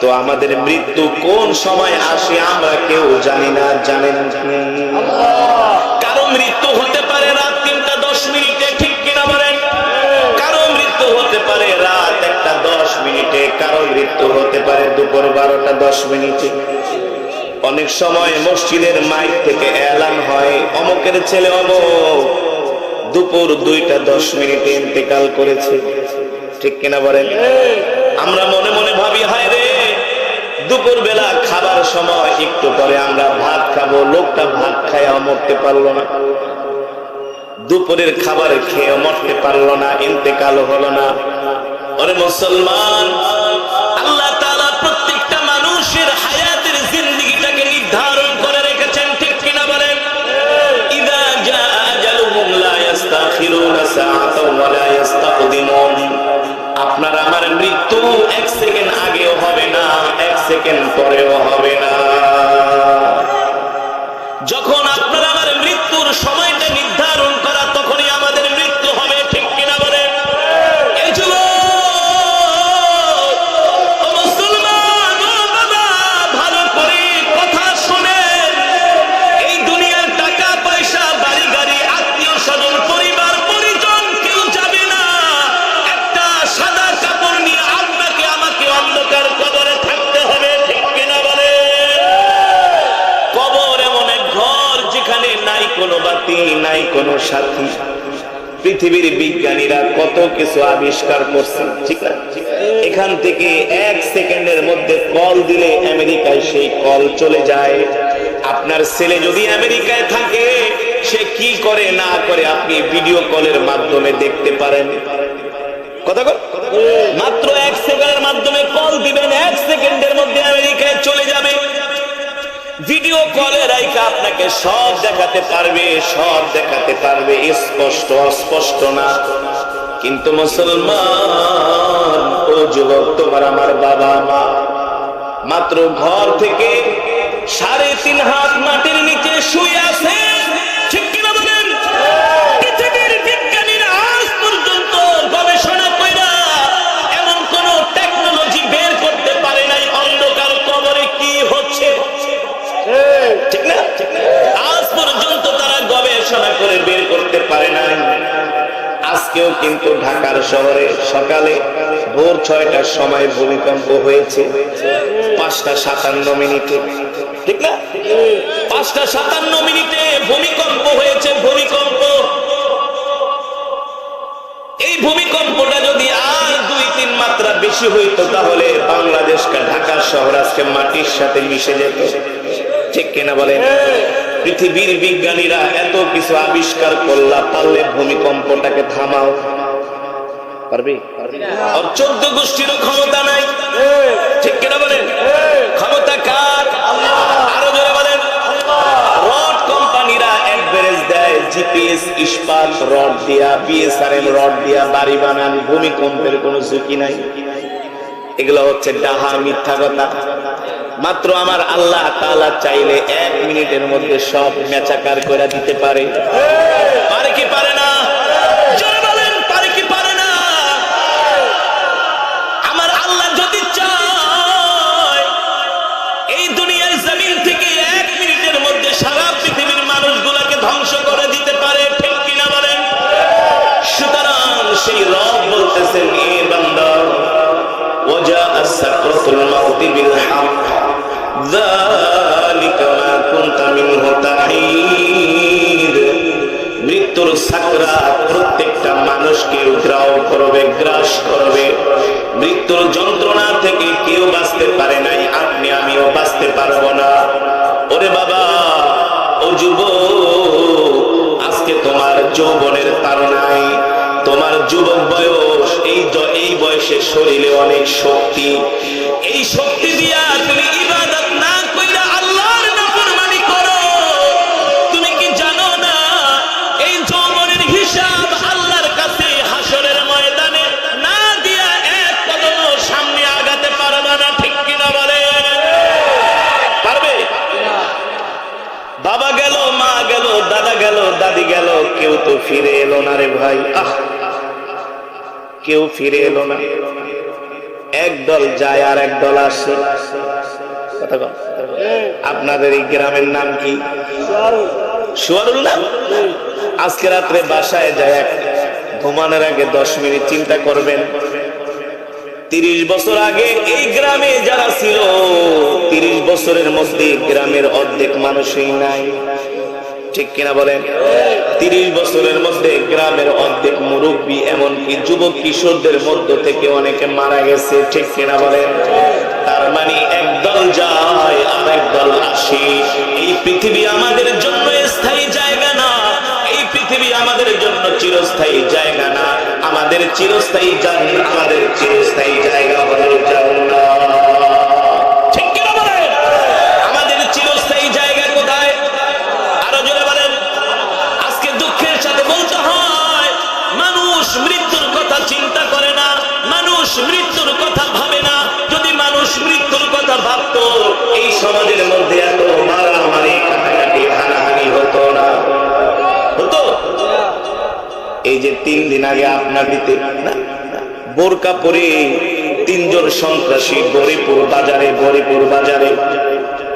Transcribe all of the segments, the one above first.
কিন্তু আমাদের মৃত্যু কোন সময় আসে আমরা কেউ জানি না, জানেন কারও মৃত্যু হতে পারে রাত তিনটা, দশ মিনিটে, ঠিক কিনা বলেন? কারও মৃত্যু হতে পারে রাত একটা, দশ মিনিটে, কারও মৃত্যু হতে পারে দুপুর বারোটা, দশ মিনিটে। অনেক সময় মসজিদের মাইক থেকে এলান হয়, অমকের ছেলে অমক, দুপুর দুইটা, দশ মিনিটে ইন্তেকাল করেছে। ঠিক কিনা বলেন? আমরা মনে মনে দুপুর বেলা খাবার সময় একটু পরে আমরা ভাত খাব, লোকটা ভাত খায় মরতে পারল না। দুপুরের খাবার খেয়ে মরতে পারল না, ইন্তেকাল হলো না। ওরে মুসলমান, আল্লাহ তাআলা প্রত্যেকটা মানুষের হায়াতের জিন্দেগিটাকে নির্ধারণ করে রেখেছেন, ঠিক কিনা বলেন? আপনার আমার মৃত্যু এক সেকেন্ড সেকেন্ড পরেও হবে না। যখন আপনার আমার মৃত্যুর সময়টা নির্ধারণ করা কোনো বাতি নাই, কোনো সাথী। পৃথিবীর বিজ্ঞানীরা কত কিছু আবিষ্কার করছে, ঠিক আছে? এখান থেকে এক সেকেন্ডের মধ্যে কল দিলে আমেরিকায় সেই কল চলে যায়। আপনার ছেলে যদি আমেরিকায় থাকে, সে কি করে না করে আপনি ভিডিও কলের মাধ্যমে দেখতে পারেন? মাত্র এক সেকেন্ডের মাধ্যমে কল দিবেন, এক সেকেন্ডের মধ্যে আমেরিকায় চলে যাবে। ভিডিও কলে রাইকা আপনাকে সব দেখাতে পারবে, সব দেখাতে পারবে, স্পষ্ট, অস্পষ্ট না। কিন্তু মুসলমান, ও যুবক, তোমার আমার বাবা মা, মাত্র ঘর থেকে সাড়ে তিন হাত মাটির নিচে শুয়ে আছে। কিন্তু ঢাকার শহরে সকালে ভোর ছয়টার সময় ভূমিকম্প হয়েছে। পাঁচটা সাতান্ন মিনিটে। ঠিক না? পাঁচটা সাতান্ন মিনিটে ভূমিকম্প হয়েছে, ভূমিকম্প। এই ভূমিকম্পটা যদি আর দুই, তিন মাত্রা বেশি হইতো, তাহলে বাংলাদেশকে ঢাকার শহর আজকে মাটির সাথে মিশে যেত। ঠিক কিনা বলেন? পৃথিবীর বিজ্ঞানীরা এত কিছু আবিষ্কার করলা, পারলে ভূমিকম্পটাকে থামাও। পারবি? আর চোদ্দ গোষ্ঠীরও ক্ষমতা নাই। ঠিক কিনা বলেন? ক্ষমতা কার? আরও জোরে বলেন। রড কোম্পানিরা অ্যাডভারেজ দেয় জিপিএস, ইস্পাত, রড দিয়া, বিএসআরএল রড দিয়া, বাড়ি বানান, ভূমিকম্পের কোনো ঝুঁকি নাই। এগুলো হচ্ছে ডাহা মিথ্যা কথা। মাত্র আমার আল্লাহ তাআলা চাইলে এক মিনিটের মধ্যে সব মেচাকার করে দিতে পারে। পারে কি পারে না? سكرة الموت بالحق ذلك ما كنت منه تحيد মৃত্যুর সাকরা প্রত্যেকটা মানুষকে উদ্রাও করবে গ্রাস করবে মৃত্যুর যন্ত্রণা থেকে কেউ বাঁচতে পারে নাই আপনি আমিও বাঁচতে পারবো না ওরে বাবা ও যুব আজকে তোমার যৌবনের বয়সে শরীরে অনেক শক্তি। এই শক্তি দিয়া তুমি ইবাদত না আল্লাহর নাফরমানি করো। তুমি কি জানো না? এই হিসাব আল্লাহর কাছে হাসরের ময়দানে না দিয়া এক সামনে আগাতে পারবা না, ঠিক বলে? পারবে? বাবা গেল, মা গেল, দাদা গেল, দাদি গেল, কেউ তো ফিরে এলো না রে ভাই। আহ! কেউ ফিরে এলো না। দল যায় আর এক দল আসে। আপনাদের এই গ্রামের নাম কি? আজকে রাত্রে বাসায় যায় এক, ঘুমানোর আগে দশ মিনিট চিন্তা করবেন। তিরিশ বছর আগে এই গ্রামে যারা ছিল, তিরিশ বছরের মধ্যে গ্রামের অর্ধেক মানুষই নাই। ঠিক কিনা বলেন? তিরিশ বছরের মধ্যে গ্রামের অর্ধেক মুরব্বী, এমনকি যুবক কিশোরদের মধ্য থেকে অনেকে মারা গেছে, ঠিক কিনা বলেন? তার মানে একদল যায় আর একদল আসে। এই পৃথিবী আমাদের জন্য স্থায়ী জায়গা না। এই পৃথিবী আমাদের জন্য চিরস্থায়ী জায়গা না। আমাদের চিরস্থায়ী জান, আমাদের চিরস্থায়ী জায়গা হলো জান্নাত। মৃত্যুর কথা ভাবে না। যদি মানুষ মৃত্যুর কথা ভাবতো, এই সমাজের মধ্যে এত মারামারি, কাটাকাটি, হানাহানি হতো না। হতো? এই যে তিন দিন আগে আপনার দিতে বোরকা পরে তিনজন সন্ত্রাসী গরিপুর বাজারে গরিপুর বাজারে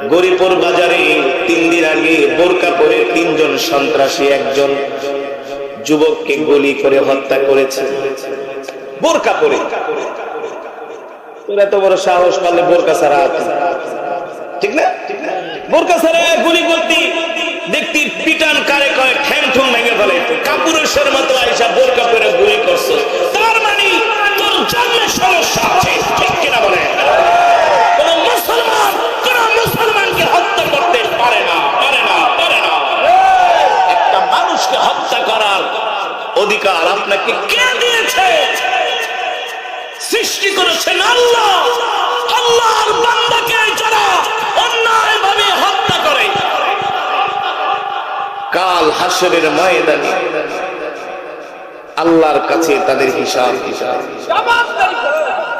গরিপুর বাজারে তিন দিন আগে বোরকা পরে তিনজন সন্ত্রাসী একজন যুবককে গুলি করে হত্যা করেছে। বোরকা পরে। তোর এত বড় সাহস পারলে বোরকা আছে ঠিক না? বোরকা ছাড়া গুলি করতি দেখতি পিটান কারে কয়, ঠ্যাং ঠুং ভেঙে ফেলে। কাপুরুষের মতো আইসা বোরকা পরে গুলি করছ। তার মানে তোর জন্মের সমস্যা আছে, ঠিক কিনা বলে? কোন মুসলমান, কোন মুসলমানকে অধিকার আপনাকে কে দিয়েছে? সৃষ্টি করেছেন আল্লাহ। আল্লাহর বান্দাকে যারা অন্যায় ভাবে হত্যা করে। কাল হাসরের ময়দানে আল্লাহর কাছে তাদের হিসাব। হিসাব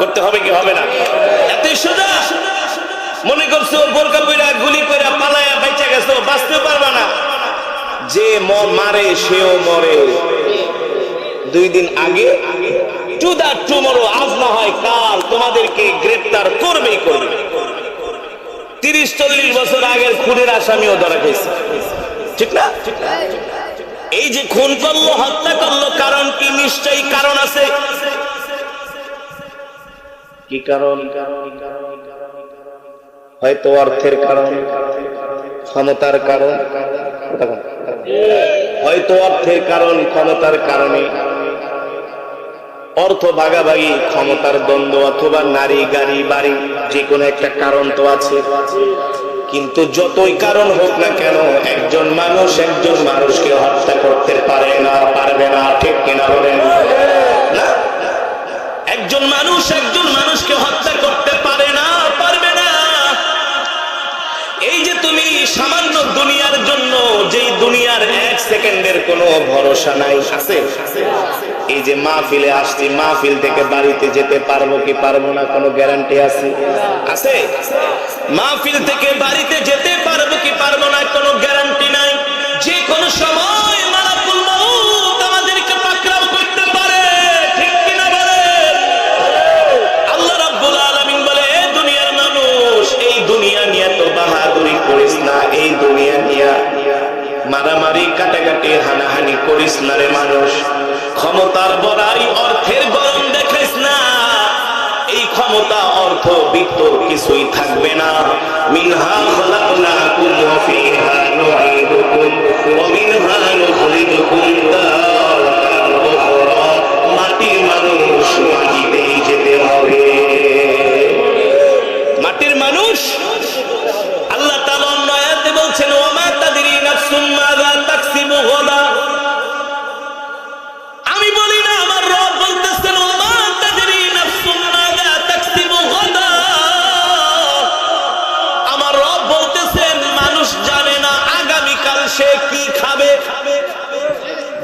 করতে হবে কি হবে না? এত সোজা। মনে করছ, বোরকা পইরা গুলি কইরা পালায়া বেঁচে গেছো বাঁচতে পারবা না। যে মারে, সেও মরে দুই দিন আগে আজ না হয় কাল তোমাদেরকে গ্রেপ্তার করবেই করবে। তিরিশ, চল্লিশ বছর আগের খুনের আসামিও ধরা গেছে ঠিক না? এই যে খুন করল, হত্যা করল, কারণ কি? নিশ্চয়ই কারণ আছে। কি কারণ? হয়তো অর্থের কারণ, ক্ষমতার কারণ। হয়তো অর্থের কারণ, ক্ষমতার কারণে অর্থ ভাগাভাগি, ক্ষমতার দ্বন্দ্ব অথবা নারী, গাড়ি, বাড়ি যে কোনো একটা কারণ তো আছে। কিন্তু যতই কারণ হোক না কেন, একজন মানুষ একজন মানুষকে হত্যা করতে পারে না, পারবে না, ঠিক কিনা বলেন? না? একজন মানুষ একজন মানুষকে হত্যা করতে সামান্য দুনিয়ার জন্য যেই দুনিয়ার এক সেকেন্ডের কোনো ভরসা নাই। আছে? এই যে মাহফিলে আসছি, মাহফিল থেকে বাড়িতে যেতে পারব কি পারব না কোনো গ্যারান্টি আছে? আছে? মাহফিল থেকে বাড়িতে যেতে পারব কি পারব না কোনো গ্যারান্টি নাই। যে কোনো সময় মারামারি কাটাকাটি হানাহানি করিস না রে মানুষ। ক্ষমতার বড়াই অর্থের গরম দেখিস না। এই ক্ষমতা, অর্থ, বিত্ত কিছুই থাকবে না। মিনহা খলাকনাকুম ওয়া ওয়া মিনহা নুখরিজুকুম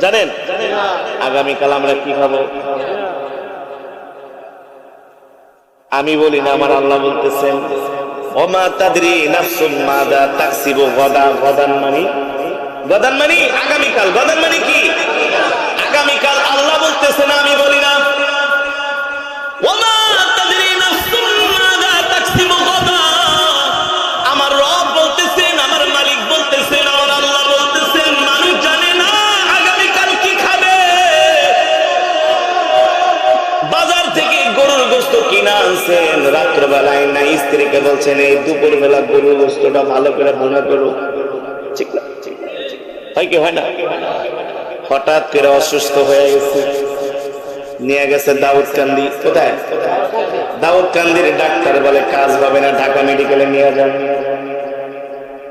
জানেন? আগামীকাল আমরা কি খাব? আমি বলি না, আমার আল্লাহ বলতেছেন, ওমা তাদরি নাফসুম মাদা তাকসিবু গদা। গদান মানে? গদান মানে আগামীকাল। গদান মানে কি? রাত্রবেলায় না স্ত্রীকে বলছেন, এই দুপুর বেলা গরুর বস্তুটা ভালো করে ভুনা করো। ঠিক না? হয় কি, হয় না? হঠাৎ করে অসুস্থ হয়ে গেছে। নিয়ে গেছে দাউদ কান্দি কোথায়? দাউদ কান্দির ডাক্তার বলে, কাজ হবে না, ঢাকা মেডিকেলে নিয়ে যান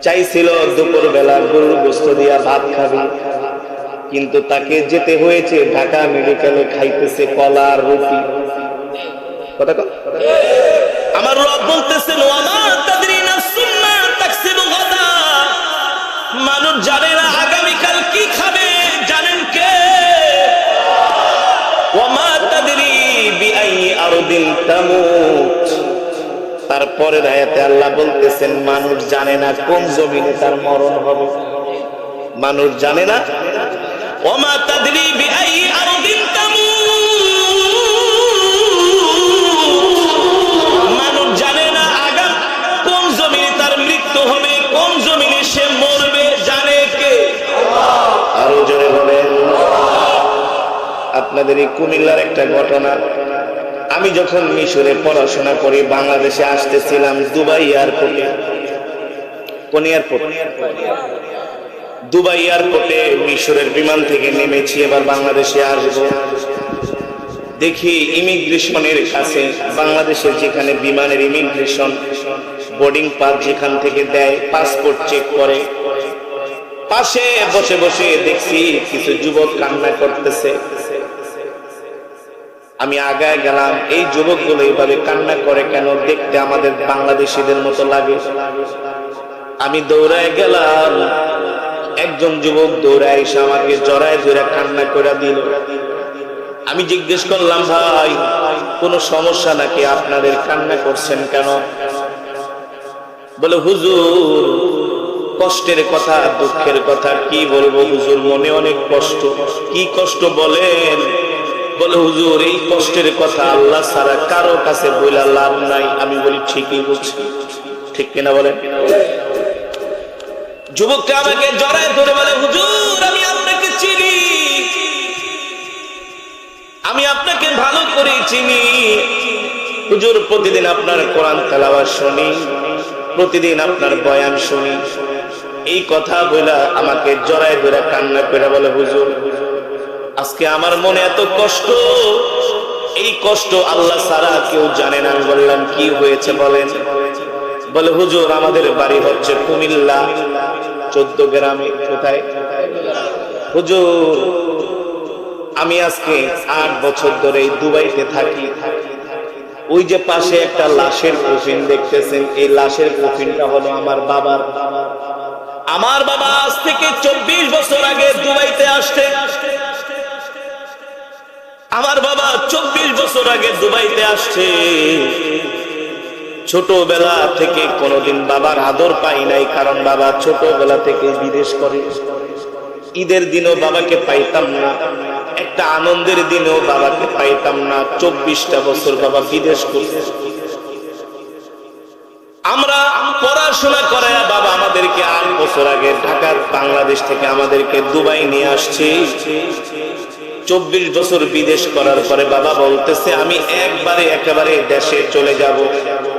চাইছিল দুপুর বেলা গরুর গোস্ত দিয়া ভাত খাবে। কিন্তু তাকে যেতে হয়েছে, ঢাকা মেডিকেলে খাইতেছে কলা রুটি। কথা কও? আমার রব বলতেছেন তাদরি মা তাকসিবু গাদা। মানুষ জানে না আগামীকাল কি খাবে, জানেন কে? ওয়ামা তাদরি বিআই আরদিন তামুত। তারপরে আয়াতে আল্লাহ বলতেছেন, মানুষ জানে না কোন জমিনে তার মরণ হবে। মানুষ জানে না ওমা তাদরি বিআই আরদিন তামুত। আপনাদের এই কুমিল্লার একটা ঘটনা। আমি যখন মিশরে পড়াশোনা করি বাংলাদেশে আসতেছিলাম দুবাই এয়ারপোর্টে। কোন এয়ারপোর্ট? দুবাই এয়ারপোর্টে মিশরের বিমান থেকে নেমেছি, এবার বাংলাদেশে আসব। দেখি ইমিগ্রেশনের কাছে, বাংলাদেশের যেখানে বিমানের ইমিগ্রেশন, বোর্ডিং পাস যেখান থেকে দেয়, পাসপোর্ট চেক করে। পাশে বসে বসে দেখছি কিছু যুবক কান্না করতেছে। আমি আগায় গেলাম, এই যুবকগুলো এইভাবে কান্না করে কেন? দেখতে আমাদের বাংলাদেশিদের মতো লাগে। আমি দৌড়ায় গেলাম, একজন যুবক দৌড়ায় এসে আমাকে জড়ায় ধরে কান্না করে দিল। আমি জিজ্ঞেস করলাম, ভাই, কোনো সমস্যা নাকি? আপনাদের কান্না করছেন কেন? বলে, হুজুর, কষ্টের কথা, দুঃখের কথা, কি বলব হুজুর? মনে অনেক কষ্ট। কি কষ্ট বলেন? বলে, হুজুর, এই কষ্টের কথা আল্লাহ ছাড়া কারও কাছে বলে লাভ নাই। আমি বলি, ঠিকই বলছি। ঠিক কিনা বলেন? যুবকটা আমাকে জড়ায় ধরে বলে, হুজুর, আমি আপনাকে চিনি। আমি আপনাকে ভালো করে চিনি। হুজুর, প্রতিদিন আপনার কোরআন তেলাওয়াত শুনি, প্রতিদিন আপনার বয়ান শুনি। এই কথা বলে আমাকে জড়ায় ধরে কান্না করে বলে, হুজুর আজকে আমার মনে এত কষ্ট। এই কষ্ট আল্লাহ সারা কেউ জানে না। বললাম, কি হয়েছে বলেন? বলে, হুজুর, আমাদের বাড়ি হচ্ছে কুমিল্লা। চোদ্দ গ্রামে, কোথায়? হুজুর, আমি আজকে আট বছর ধরে দুবাইতে থাকি। ওই যে পাশে একটা লাশের কফিন দেখতেছেন। এই লাশের কফিনটা হলো আমার বাবার। আমার বাবা আজ থেকে চব্বিশ বছর আগে দুবাইতে আসতে আমার বাবা চব্বিশ বছর আগে দুবাইতে আসছে। ছোটবেলা থেকে কোনোদিন বাবার আদর পাই নাই, কারণ বাবা ছোটবেলা থেকে বিদেশ করে। ঈদের দিনও বাবাকে পাইতাম না, একটা আনন্দের দিনও বাবাকে পাইতাম না, চব্বিশটা বছর বাবা বিদেশ করছে। আমরা পড়াশোনা করে বাবা আমাদেরকে আট বছর আগে ঢাকার বাংলাদেশ থেকে আমাদেরকে দুবাই নিয়ে আসছে। চব্বিশ বছর বিদেশ করার পরে বাবা বলতেছে, আমি একবারে একেবারে দেশে চলে যাব।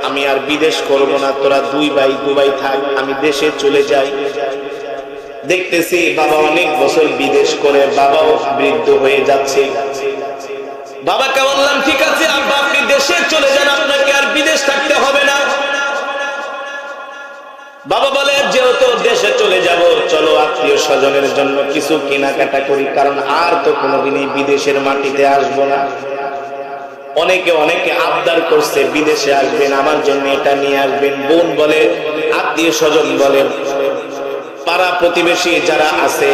আমি আর বিদেশ করব না, তোরা দুই ভাই দুবাই থাক, আমি দেশে চলে যাই। দেখতেছি বাবা অনেক বছর বিদেশ করে, বাবাও বৃদ্ধ হয়ে যাচ্ছে। বাবাকে বললাম, ঠিক আছে আপনি দেশে চলে যান, আপনাকে আর বিদেশ থাকতে হবে না। বাবা বলে, যেহেতু দেশে চলে যাব, চলো আত্মীয় স্বজনের জন্য কিছু কেনাকাটা করি, কারণ আর তো কোনোদিনই বিদেশের মাটিতে আসব না। অনেকে অনেকে আবদার করছে, বিদেশে আসবেন, আমার জন্য এটা নিয়ে আসবেন। বোন বলে, আত্মীয় স্বজন বলেন পাড়া প্রতিবেশী যারা আছে,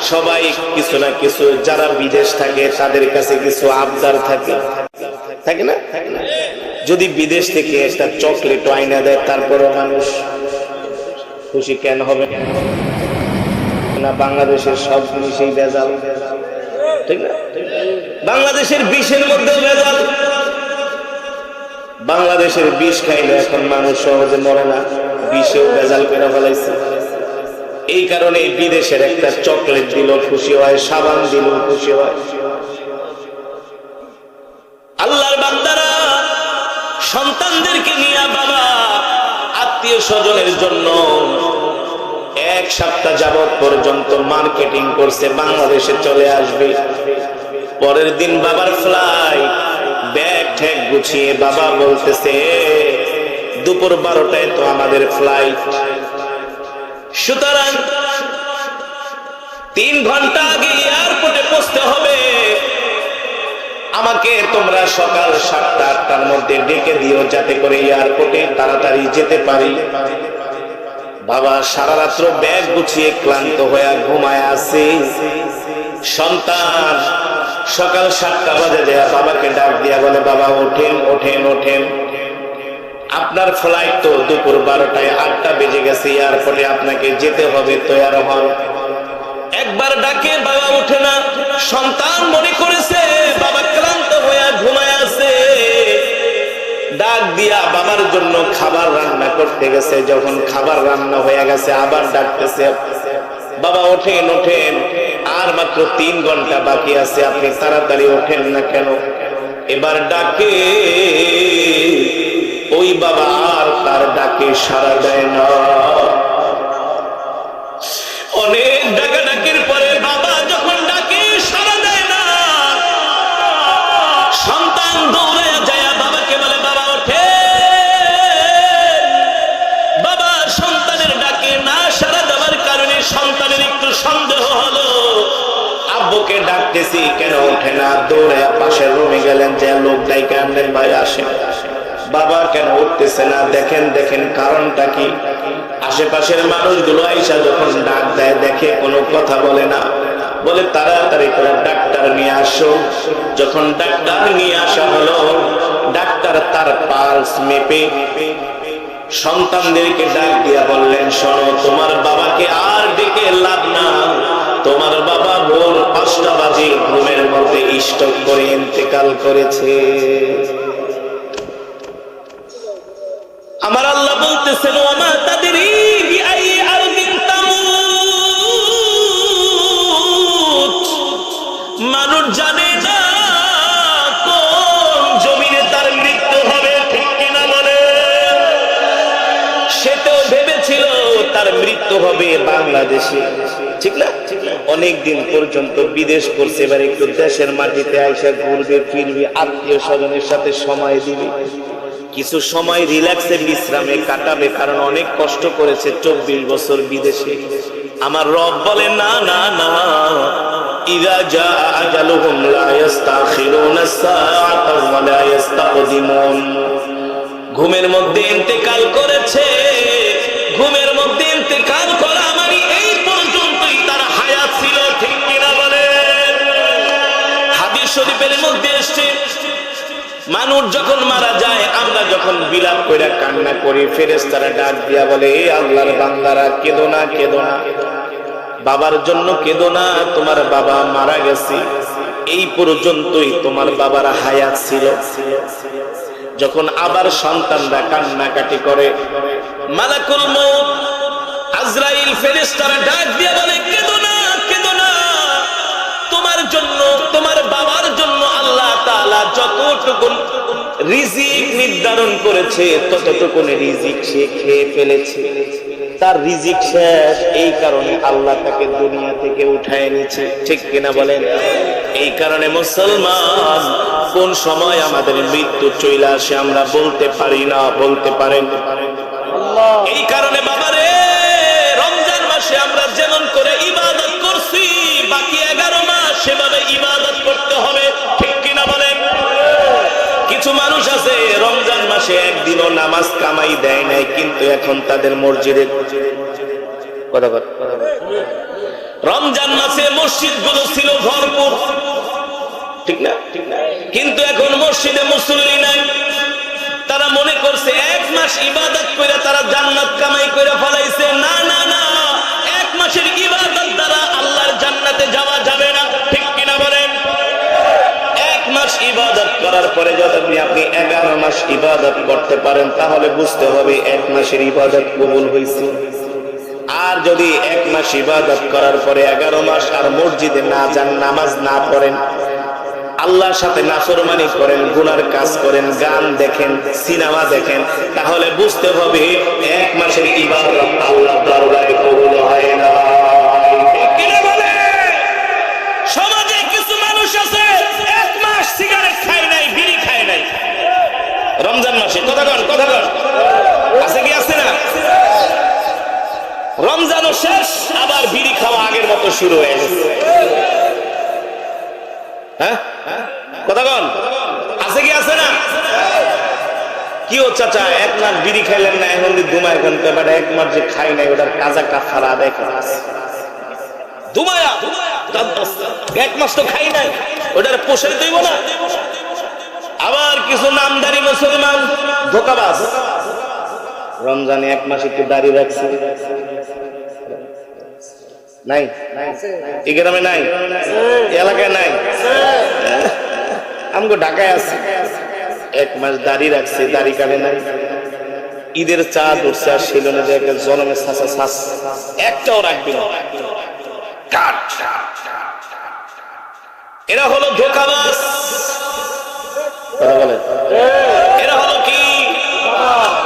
সবাই কিছু না কিছু, যারা বিদেশ থাকে, তাদের কাছে কিছু আবদার থাকে। থাকে না? যদি বিদেশ থেকে একটা চকলেট আইনা দেয় তারপরে মানুষ খুশি কেন হবে? না, বাংলাদেশের সব জিনিসেই ভেজাল। ঠিক না? বাংলাদেশের বিষের মধ্যে ভেজাল। বাংলাদেশের বিষ খাইলে এখন মানুষ সহজে মরে না। বিষেও ভেজাল করে ফেলাইছে? এই কারণে বিদেশের একটা চকলেট দিল, খুশি হয়, সাবান দিল, খুশি হয়। আল্লাহর বান্দারা সন্তানদেরকে নিয়ে বাবা আত্মীয় স্বজনের জন্য এক সপ্তাহ যাবৎ পর্যন্ত মার্কেটিং করছে, বাংলাদেশে চলে আসবে। পরের দিন বাবার ফ্লাই ব্যাগ ঠ্যাগ গুছিয়ে বাবা বলতেছে, দুপুর বারোটায় তো আমাদের ফ্লাইট সুতরাং তিন ঘণ্টা আগে এয়ারপোর্টে পৌঁছতে হবে। আমাকে তোমরা সকাল সাতটা আটটার মধ্যে ডেকে দিও যাতে করে এয়ারপোর্টে তাড়াতাড়ি যেতে পারি। বাবা সারা রাত্র ব্যাগ গুছিয়ে ক্লান্ত হয়ে ঘুমায় আছে। সন্তান, সকাল সাতটা বাজে দেয়া বাবাকে ডাক দিয়া বলে, বাবা, ওঠেন ওঠেন ওঠেন। আপনার ফ্লাইট তো দুপুর বারোটায় আটটা বেজে গেছে এয়ারপোর্টে আপনাকে যেতে হবে, তৈয়ার হন। একবার ডাকে, বাবা উঠে না। সন্তান মনে করেছে বাবা দিয়া বাবার জন্য খাবার রান্না করতে গেছে। যখন খাবার রান্না হয়ে গেছে, আবার ডাকতেছে, বাবা, ওঠেন ওঠেন। আর মাত্র তিন ঘণ্টা বাকি আছে, আপনি তাড়াতাড়ি ওঠেন না কেন? এবার ডাকে, ওই বাবা আর তার ডাকে সারা দেয় না। অনেক আব্বুকে ডাকতেছি, কেন ওঠে না? দৌড়ে পাশের রুমে গেলেন যে লোক ডাইকে আনলেন ভাই আসেন বাবা কেন উঠতেছে না? দেখেন দেখেন, কারণটা কি? আশেপাশের মানুষগুলো আইসা যখন ডাক দেয়, দেখে কোনো কথা বলে না। বলে, তাড়াতাড়ি করে ডাক্তার নিয়ে আসো। যখন ডাক্তার নিয়ে আসা হলো, ডাক্তার তার পালস মেপে সন্তানদেরকে ডাক দিয়া বললেন, শোনো, তোমার ভোর পাঁচটা বাজে ঘুমের মধ্যে স্টক করে ইন্তেকাল করেছে। আমার আল্লাহ বলতেছেন ওমা তাদের মানুষ জানে না কোন জমিনে তার মৃত্যু হবে, ঠিক কিনা বলে? সে তো ভেবেছিল তার মৃত্যু হবে বাংলাদেশে। ঠিক না? অনেক পর্যন্ত বিদেশ করছে, এবার একটু দেশের মাটিতে আইসা ঘুরবে, ফিরবে, আত্মীয় স্বজনের সাথে সময় দিবে। কিছু সময় রিল্যাক্সে বিশ্রামে কাটাবে, কারণ অনেক কষ্ট করেছে চব্বিশ বছর বিদেশে। আমার রব বলে, না না না। ঘুমের মধ্যে মানুষ যখন মারা যায়, আমরা যখন বিলাপ করে কান্না করি ফেরেস্তারা ডাক দিয়া বলে, এ আল্লাহর বান্দারা, কেদো না কেদো না। বাবার জন্য কেদো না, তোমার বাবা মারা গেছে। এই পর্যন্তই তোমার বাবার হায়াত ছিল। যখন আবার সন্তানরা কান্নাকাটি করে, মালাকুল মউত, আজরাইল ফেরেশতারা ডাক দিয়ে বলে, কেঁদো না কেঁদো না। তোমার জন্য, তোমার তাআলা যতটুকু রিজিক নির্ধারণ করেছে ততটুকু রিজিক সে খেয়ে ফেলেছে। তার রিজিক শেষ এই কারণে আল্লাহ তাকে দুনিয়া থেকে উঠায় নিচ্ছে ঠিক কিনা বলেন? এই কারণে মুসলমান কোন সময় আমাদের মৃত্যু চলে আসে আমরা বলতে পারি না বলতে পারেন। এই কারণে বাবারে রমজান মাসে আমরা যেমন করে ইবাদত করছি বাকি এগারো মাস সেভাবে ইবাদত রমজান মাসে একদিনও নামাজ কামাই দেয় নাই, কিন্তু এখন তাদের মসজিদে কথা রমজান মাসে মসজিদগুলো ছিল ভরপুর। ঠিক না? কিন্তু এখন মসজিদে মুসল্লি নাই। তারা মনে করছে এক মাস ইবাদত করে তারা জান্নাত কামাই করে ফলাইছে। না না না, এক মাসের ইবাদত দ্বারা আল্লাহর জান্নাতে যাওয়া যাবে না ঠিক কিনা বলেন এক মাস ইবাদত করার পরে যদি আপনি এগারো মাস ইবাদত করতে পারেন, তাহলে বুঝতে হবে এক মাসের ইবাদত কবুল হয়েছে। আর যদি এক মাস ইবাদত করার পরে এগারো মাস আর মসজিদে না যান, নামাজ না পড়েন, আল্লাহর সাথে নাফরমানি করেন, গুনার কাজ করেন, গান দেখেন, সিনেমা দেখেন, তাহলে বুঝতে হবে এক মাসের ইবাদত আল্লাহ দরবারে কবুল হয় না। রমজান মাসে, কথা কন কথা কন। আছে কি, আছে না? রমজানও শেষ, আবার বিড়ি খাওয়া আগের মতো শুরু হয়ে গেছে। হ্যাঁ? কথা কন। আছে কি, আছে না? কি ও চাচা, এক মাস বিড়ি খাইলেন না, এখন দুমা এখন তো এবার এক মাস যে খাই নাই, ওটার কাজা কাফারা আদায় করা আছে দুমায়া? এক মাস তো খাই নাই, ওটার পোষাই দইব না। আবার কিছু নামদারি মুসলমান, ধোকাবাজ। রমজানে এক মাস একটু দাড়ি রাখছে। নাই? এই গ্রামে নাই? এলাকায় নাই? আমগো ঢাকায় আছে। এক মাস দাড়ি রাখছে দাড়ি কাটে নাই। ঈদের চাঁদ উঠছে আর শিলনে যে একটা জনমের শাসা শ্বাস একটাও রাখবে না। কাট। এরা হলো ধোকাবাজ। কথা বলেন এরা হলো কি?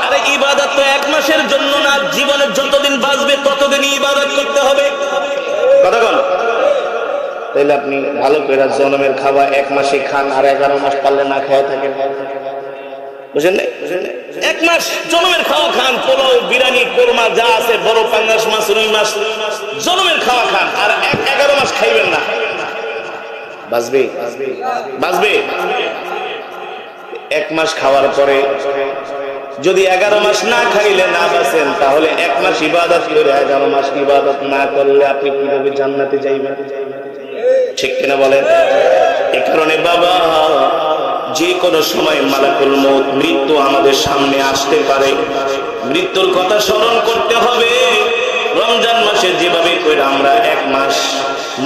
আরে ইবাদত তো এক মাসের জন্য না জীবনের যতদিন বাঁচবে ততদিন ইবাদত করতে হবে। কথা বল তাইলে আপনি ভালো করে জনমের খাবার এক মাসে খান আর এগারো মাস পারলে না খেয়ে থাকেন। বুঝেন নাই? এক মাস জনমের খাওয়া খান পোলাও বিরিয়ানি কোরমা যা আছে বড় পাঙ্গাস মাছ রুই মাছ জনমের খাওয়া খান আর এক এগারো মাস খাইবেন না। বাঁচবে? বাঁচবে। মাস খাওয়ার পরে যদি এগারো মাস না খাইলে না বাঁচেন, তাহলে এক মাস ইবাদত করে এগারো মাস ইবাদত না করলে আপনি কীভাবে জান্নাতে যাইবেন? ঠিক কিনা বলেন? এ কারণে বাবা, যে কোনো সময় মালাকুল মৌত মৃত্যু আমাদের সামনে আসতে পারে। মৃত্যুর কথা স্মরণ করতে হবে। রমজান মাসে যেভাবে করে আমরা এক মাস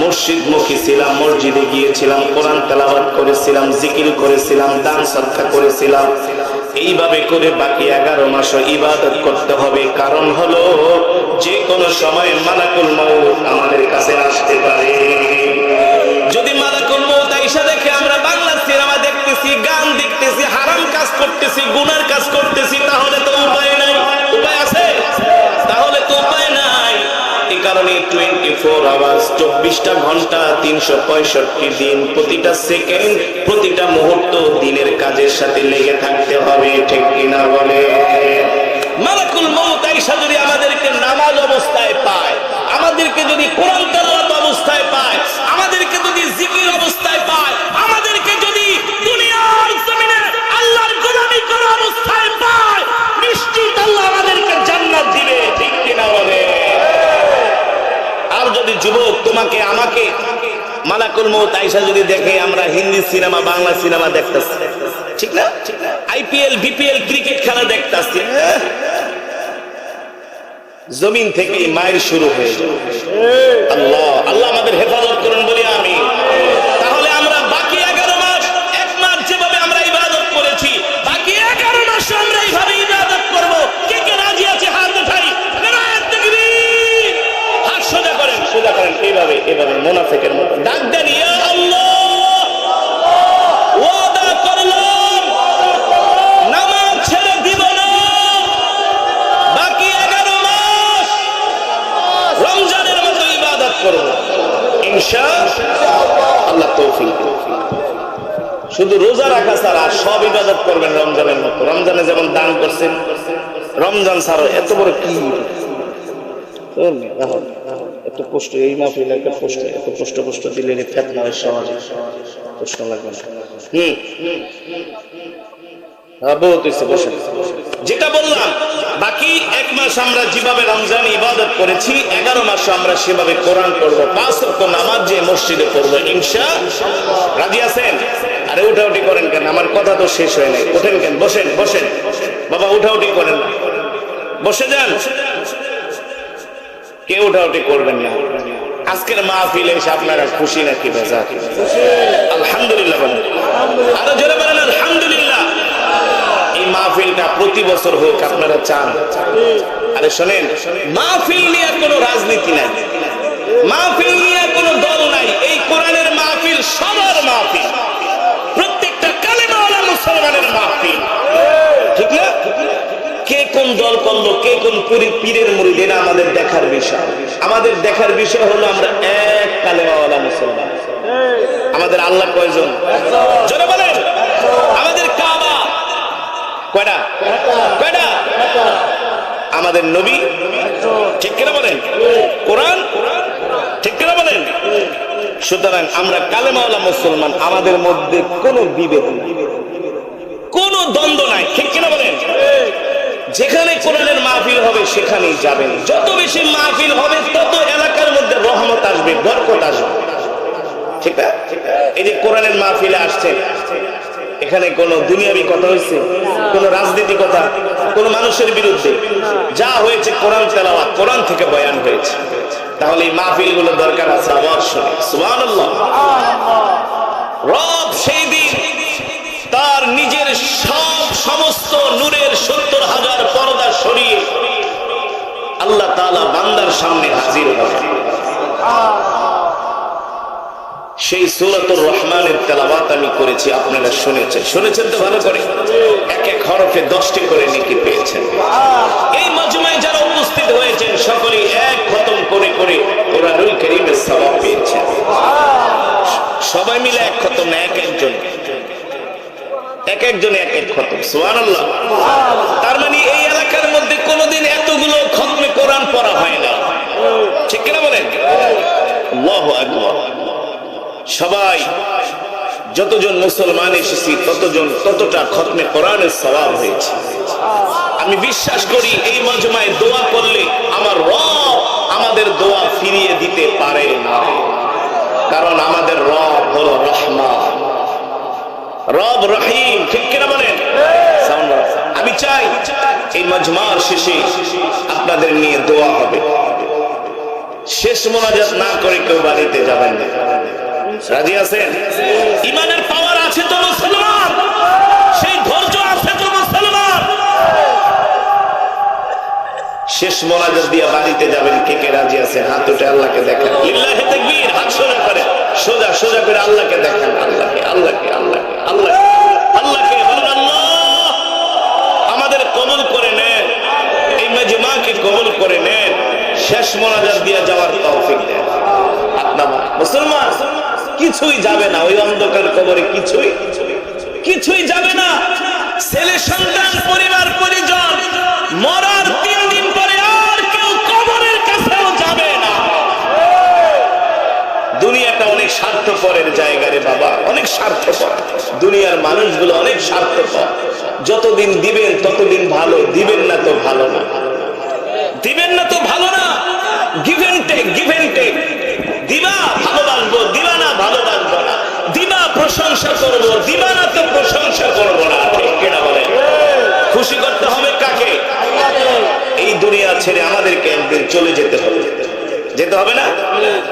মসজিদ মুখী ছিলাম, মসজিদে গিয়েছিলাম, কোরআন তেলাবাদ করেছিলাম, জিকির করেছিলাম, দান সৎকা করেছিলাম। এইভাবে করে বাকি এগারো মাস ইবাদত করতে হবে। কারণ হলো যে কোনো সময় মালাকুল মৌত আমাদের কাছে আসতে পারে। যদি মালাকুল মৌত আইসা দেখে আমরা বাংলা সিনেমা দেখতেছি, গান দেখতেছি, হারাম কাজ করতেছি, গুনার কাজ করতেছি, তাহলে তো উপায় নাই। উপায় আছে? তাহলে তো উপায় কারণে টোয়েন্টি ফোর আওয়ার্স চব্বিশটা ঘণ্টা, তিনশো পঁয়ষট্টি দিন, প্রতিটা সেকেন্ড প্রতিটা মুহূর্ত দিনের কাজের সাথে লেগে থাকতে হবে, ঠিক কিনা বলে? মালাকুল আমাদেরকে নামাজ অবস্থায় পায়, আমাদেরকে যদি কোরআন অবস্থায় পায়, আমাদেরকে যদি তোমাকে, আমাকে। মালাকুল মৌত আইসা যদি দেখে আমরা হিন্দি সিনেমা, বাংলা সিনেমা দেখতেছি। ঠিক না? আইপিএল, বিপিএল, ক্রিকেট খেলা দেখতেছি। জমিন থেকে মায়ের শুরু হয়ে আল্লাহ আল্লাহ আমাদের হেফাজত করুন বলি আমি তাহলে আমরা বাকি এগারো মাস, এক মাস যেভাবে আমরা ইবাদত করেছি, বাকি এগারো মাস আমরা এইভাবে ইবাদত করব কে কে রাজি আছে হাত উঠাই নারায়ণ তাকবীর। হাত সোজা করেন সোজা করেন এইভাবে এইভাবে মোনাফেকের মতো ডাক দেন ইয়া আল্লাহ ওয়াদা করলাম নামাজ ছেড়ে দিব না বাকি এগারো মাস রমজানের মতো ইবাদত করব ইনশা আল্লাহ তৌফিক শুধু রোজা রাখা ছাড়া সব ইবাদত করবেন রমজানের মতো রমজানে যেমন দান করছেন, রমজান ছাড়া এত বড় কি? এত কষ্ট, এই মাহফিল একটা কষ্ট, এত কষ্ট কষ্ট দিলে কষ্ট লাগবে না। হুম। হ্যাঁ। যেটা বললাম, বাকি এক মাস আমরা যেভাবে রমজান ইবাদত করেছি, এগারো মাস আমরা সেভাবে কোরআন করব পাঁচ নামাজ যে মসজিদে করব ইনশা রাজি আছেন? আরে উঠাউটি করেন কেন? আমার কথা তো শেষ হয় নাই। ওঠেন কেন? বসেন বসেন। বাবা উঠাউটি করেন। বসে যান। কে উঠাউটি করবেন না? আজকের মাহফিলে এসে আপনারা খুশি নাকি বেজা আলহামদুলিল্লাহ বলেন। আরও জোরে বলেন, আলহামদুলিল্লাহ। মাহফিলটা প্রতি বছর হোক, আপনারা চান। আরে শোনেন, মাহফিল নিয়ে কোনো রাজনীতি নাই। মাহফিল নিয়ে কোনো দল নাই। এই কোরআনের মাহফিল সবার মাহফিল। মুসলমানের মাহফিল ঠিক না? কে কোন দল করল, কে কোন পুরী পীরের মুড়ি এটা আমাদের দেখার বিষয়। আমাদের দেখার বিষয় হলো আমরা এক কালেমাওয়ালা মুসলমান। আমাদের আল্লাহ কয়জন? আমাদের কাবা। কয়টা? কয়টা? আমাদের নবী? ঠিক কিনা বলেন? কোরআন? ঠিক কিনা বলেন? সুতরাং আমরা কালেমাওয়ালা মুসলমান, আমাদের মধ্যে কোনো বিভেদ নেই। কোনো দ্বন্দ্ব নাই। ঠিক কিনা বলেন? যেখানে কোরআনের মাহফিল হবে, সেখানেই যাবেন। যত বেশি মাহফিল হবে, তত এলাকার মধ্যে রহমত আসবে, বরকত আসবে। ঠিক না? এই যে কোরআনের মাহফিলে আসছেন, এখানে কোন দুনিয়াবি কথা হয়েছে? কোন রাজনীতি কথা? কোন মানুষের বিরুদ্ধে? যা হয়েছে কোরআন তেলাওয়াত, কোরআন থেকে বয়ান হয়েছে। তাহলে এই মাহফিলগুলো দরকার আছে আবার শুনে। সুবহানাল্লাহ। রব সেই দিন তার নিজের সব সমস্ত নূরের সত্তর হাজার পর্দা সরিয়ে আল্লাহ তাআলা বান্দার সামনে হাজির হবে সেই সুরাতুর রহমানের তেলাওয়াত আমি করেছি, আপনারা শুনেছেন। শুনেছেন তো ভালো করে? এক এক হরফে দশটি করে নেকি পেয়েছেন। এই মজমায় যারা উপস্থিত হয়েছেন, সকলেই এক খতম করে করে কোরআনুল করিমের সওয়াব পেয়েছেন। সবাই মিলে এক খতম, এক একজন। এক একজন এক এক খতম, সুবহানাল্লাহ। তার মানে এই এলাকার মধ্যে কোনোদিন এতগুলো খতমে কোরআন পড়া হয় না। ঠিক কিনা বলেন? সবাই, যতজন মুসলমান এসেছি, ততজন, ততটা খতমে কোরআনের সওয়াব হয়েছে। আমি বিশ্বাস করি এই মজমায় দোয়া করলে আমার রব আমাদের দোয়া ফিরিয়ে দিতে পারে না। কারণ আমাদের রব হলো রহমান। রব রহিম, ঠিক কিনা বলেন? আমি চাই এই মজমার শেষে আপনাদের নিয়ে দোয়া হবে। শেষ মোনাজাত না করে কেউ বাড়িতে যাবেন না। রাজি আছেন? ইমানের পাওয়ার আছে তো মুসলমান? সেই ধৈর্য আছে তো মুসলমান? শেষ মোনাজাত দিয়ে বাড়িতে যাবেন কে কে রাজি আছেন হাত উঠে আল্লাহকে দেখেন। লিল্লাহি তাকবীর, হাত সোজা করে সোজা সোজা করে আল্লাহকে দেখেন। আল্লাহকে আল্লাহকে আল্লাহকে আল্লাহকে। আল্লাহকে আমাদের কবুল করে নেন। এই মেজমাকে কবুল করে নেন। শেষ মোনাজাত দিয়ে যাওয়ার তৌফিক দেন। আপনার মুসলমান, কিছুই যাবে না। ওই অন্ধকার কবরে কিছুই কিছুই যাবে না। ছেলে, সন্তান, পরিবার, পরিজন, মরার তিন দিন পরে আর কেউ কবরের কাছেও যাবে না দুনিয়াটা অনেক স্বার্থপরের জায়গা রে বাবা, অনেক স্বার্থপর। দুনিয়ার মানুষগুলো অনেক স্বার্থপর। যতদিন দিবেন, ততদিন ভালো, দিবেন না তো ভালো না। দিবেন না তো ভালো না। গিভেন টেক গিভেন টেক দিবা ভালোবাসবো দিবা না ভালোবাসবো না। দিবা, প্রশংসা করব, দিবা না তো প্রশংসা করব না। ঠিক কিনা বলে? খুশি করতে হবে কাকে? এই দুনিয়া ছেড়ে আমাদেরকে একদিন চলে যেতে হবে। যেতে হবে না?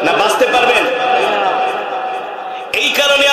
না বাঁচতে পারবেন? কারণে আল্লাহ রাব্বুল